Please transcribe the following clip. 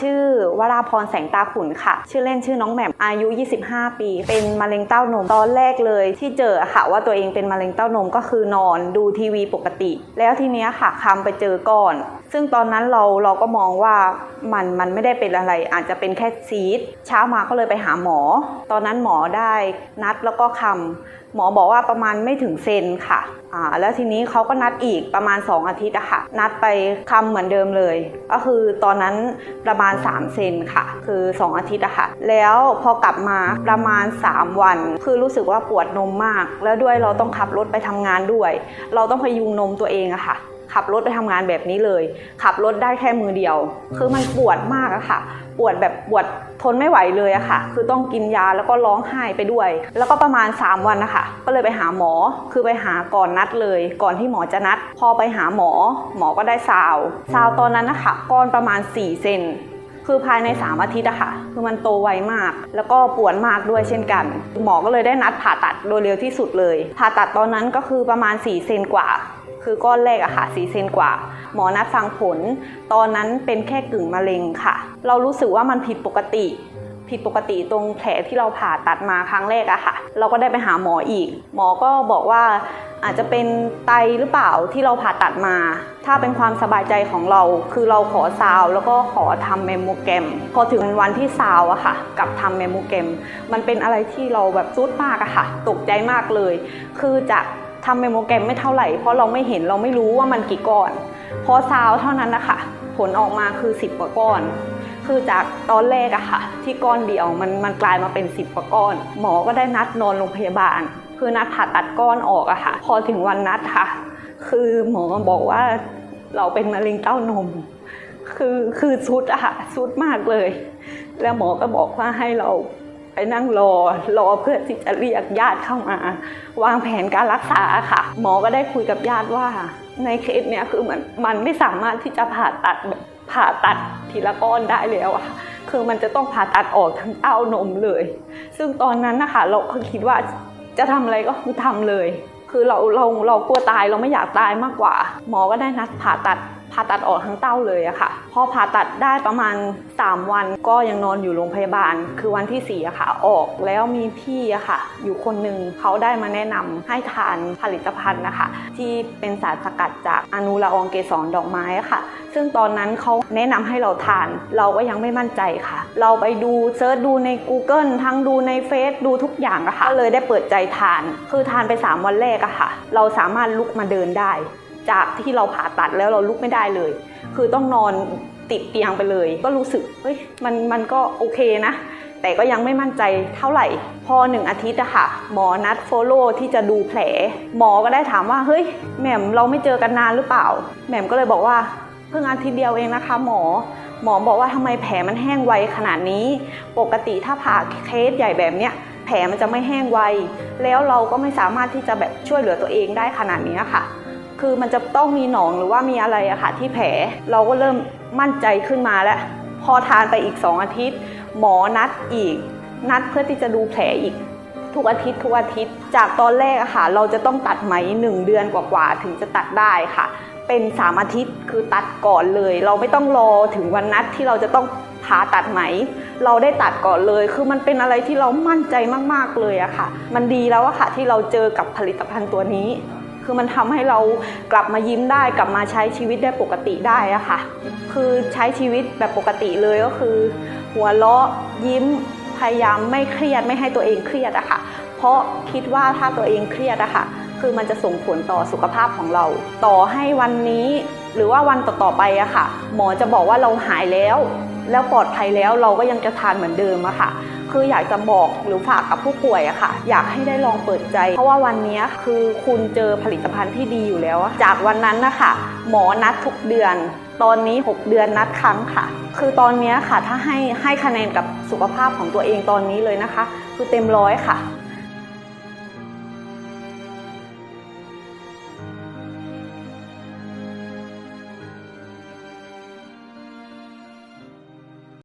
ชื่อวราพรแสงตาขุนค่ะ ชื่อเล่นชื่อน้องแหม่มอายุ 25 ปี เป็นมะเร็งเต้านมตอนแรกเลย ที่เจอค่ะว่าตัวเองเป็นมะเร็งเต้านมก็คือนอนดูทีวีปกติ แล้วทีเนี้ยค่ะคำไปเจอก่อน ซึ่งตอนนั้นเราเราก็มองว่ามันมันไม่ได้เป็นอะไร อาจจะเป็นแค่ซีดเช้ามาก็เลยไปหาหมอ ตอนนั้นหมอได้นัดแล้วก็คำหมอบอกว่าประมาณไม่ถึงเซนค่ะอ่าแล้วทีนี้เขาก็นัดอีกประมาณ 2 อาทิตย์อะค่ะ นัดไปคำเหมือนเดิมเลย ก็คือตอนนั้นประมาณ 3 เซนค่ะ คือ 2 อาทิตย์อะค่ะ แล้วพอกลับมาประมาณ 3 วัน คือรู้สึกว่าปวดนมมาก แล้วด้วยเราต้องขับรถไปทำงานด้วย เราต้องพยุงนมตัวเองอะค่ะ ขับรถไปทำงานแบบนี้เลย ขับรถได้แค่มือเดียว คือมันปวดมากอะค่ะ ปวดแบบปวดทนไม่ไหวเลยอะค่ะ คือต้องกินยาแล้วก็ร้องไห้ไปด้วย แล้วก็ประมาณ 3 วันนะคะ ก็เลยไปหาหมอ คือไปหาก่อนนัดเลย ก่อนที่หมอจะนัด พอไปหาหมอ หมอก็ได้ซาว ซาวตอนนั้นนะคะก้อนประมาณ 4 เซนคือภายใน 3 อาทิตย์อะค่ะ คือมันโตไวมาก แล้วก็ปวดมากด้วยเช่นกัน หมอก็เลยได้นัดผ่าตัดโดยเร็วที่สุดเลย ผ่าตัดตอนนั้นก็คือประมาณ 4 เซนกว่า คือก้อนแรกอะค่ะ4เซนกว่า หมอนัดฟังผล ตอนนั้นเป็นแค่กึ่งมะเร็งค่ะ เรารู้สึกว่ามันผิดปกติ ผิดปกติตรงแผลที่เราผ่าตัดมาครั้งแรกอะค่ะ เราก็ได้ไปหาหมออีก หมอก็บอกว่าอาจจะเป็นไตหรือเปล่าที่เราผ่าตัดมา ถ้าเป็นความสบายใจของเรา คือเราขอซาวแล้วก็ขอทำเมมโมแกรม พอถึงวันที่ซาวอะค่ะ กับทำเมมโมแกรม มันเป็นอะไรที่เราแบบซุดมากอะค่ะ ตกใจมากเลย คือจะ ทำเมโมแกรมไม่เท่าไหร่ เพราะเราไม่เห็นเราไม่รู้ว่ามันกี่ก้อน พอซาวเท่านั้นนะคะผลออกมาคือ 10 กว่าก้อน คือจากตอนแรกอะค่ะ ที่ก้อนเดียวมันมันกลายมาเป็น 10 กว่าก้อน หมอก็ได้นัดนอนโรงพยาบาล คือนัดผ่าตัดก้อนออกอะค่ะ พอถึงวันนัดค่ะ คือหมอบอกว่าเราเป็นมะเร็งเต้านม คือคือสุดอะค่ะสุดมากเลย แล้วหมอก็บอกว่าให้เรา ไปนั่งรอรอเพื่อที่จะเรียกญาติเข้ามา วางแผนการรักษาค่ะ หมอก็ได้คุยกับญาติว่า ในเคสเนี้ยคือมันมันไม่สามารถที่จะผ่าตัดผ่าตัดทีละก้อนได้แล้วอะคือมันจะต้องผ่าตัดออกทั้งเต้านมเลย ซึ่งตอนนั้นนะคะเราก็คิดว่าจะทำอะไรก็คือทำเลย คือเราเราเรากลัวตายเราไม่อยากตายมากกว่า หมอก็ได้นัดผ่าตัด ผ่าตัดออกทั้งเต้าเลยอะค่ะ พอผ่าตัดได้ประมาณ 3 วันก็ยังนอนอยู่โรงพยาบาล คือวันที่4อะค่ะ ออกแล้วมีพี่อะค่ะ อยู่คนหนึ่งเขาได้มาแนะนำให้ทานผลิตภัณฑ์นะคะ ที่เป็นสารสกัดจากอนุละอองเกสรดอกไม้ค่ะ ซึ่งตอนนั้นเขาแนะนำให้เราทาน เราก็ยังไม่มั่นใจค่ะ เราไปดูเซิร์ชดูใน Google ทั้งดูในเฟซดูทุกอย่างอะค่ะก็เลยได้เปิดใจทาน คือทานไป 3 วันแรกอะค่ะ เราสามารถลุกมาเดินได้ จากที่เราผ่าตัดแล้วเราลุกไม่ได้เลย คือต้องนอนติดเตียงไปเลย ก็รู้สึกเฮ้ยมันมันก็โอเคนะ แต่ก็ยังไม่มั่นใจเท่าไหร่ พอหนึ่งอาทิตย์อะค่ะ หมอนัดโฟโล่ที่จะดูแผล หมอก็ได้ถามว่าเฮ้ยแหม่มเราไม่เจอกันนานหรือเปล่าแหม่มก็เลยบอกว่าเพิ่งอาทิตย์เดียวเองนะคะ หมอหมอบอกว่าทำไมแผลมันแห้งไวขนาดนี้ ปกติถ้าผ่าเคสใหญ่แบบเนี้ยแผลมันจะไม่แห้งไว แล้วเราก็ไม่สามารถที่จะแบบช่วยเหลือตัวเองได้ขนาดนี้ค่ะ คือมันจะต้องมีหนองหรือว่ามีอะไรอะค่ะที่แผล เราก็เริ่มมั่นใจขึ้นมาแล้ว พอทานไปอีก 2 อาทิตย์ หมอนัดอีก นัดเพื่อที่จะดูแผลอีก ทุกอาทิตย์ทุกอาทิตย์ จากตอนแรกอะค่ะ เราจะต้องตัดไหม 1 เดือนกว่าๆถึงจะตัดได้ค่ะ เป็น 3 อาทิตย์คือตัดก่อนเลย เราไม่ต้องรอถึงวันนัดที่เราจะต้องผ่าตัดไหม เราได้ตัดก่อนเลย คือมันเป็นอะไรที่เรามั่นใจมากๆเลยอะค่ะ มันดีแล้วอะค่ะที่เราเจอกับผลิตภัณฑ์ตัวนี้ คือมันทำให้เรากลับมายิ้มได้กลับมาใช้ชีวิตได้ปกติได้อะค่ะ คือใช้ชีวิตแบบปกติเลยก็คือ หัวเราะยิ้มพยายามไม่เครียดไม่ให้ตัวเองเครียดอะค่ะ เพราะคิดว่าถ้าตัวเองเครียดอะค่ะ คือมันจะส่งผลต่อสุขภาพของเรา ต่อให้วันนี้หรือว่าวันต่อๆไปอะค่ะ หมอจะบอกว่าเราหายแล้ว แล้วปลอดภัยแล้วเราก็ยังจะทานเหมือนเดิมอะค่ะ คืออยากจะบอกหรือฝากกับผู้ป่วยอะค่ะ อยากให้ได้ลองเปิดใจ เพราะว่าวันนี้คือคุณเจอผลิตภัณฑ์ที่ดีอยู่แล้ว จากวันนั้นนะคะหมอนัดทุกเดือน ตอนนี้ 6 เดือนนัดครั้งค่ะ คือตอนนี้ค่ะถ้าให้ให้คะแนนกับสุขภาพของตัวเองตอนนี้เลยนะคะ คือเต็มร้อยค่ะ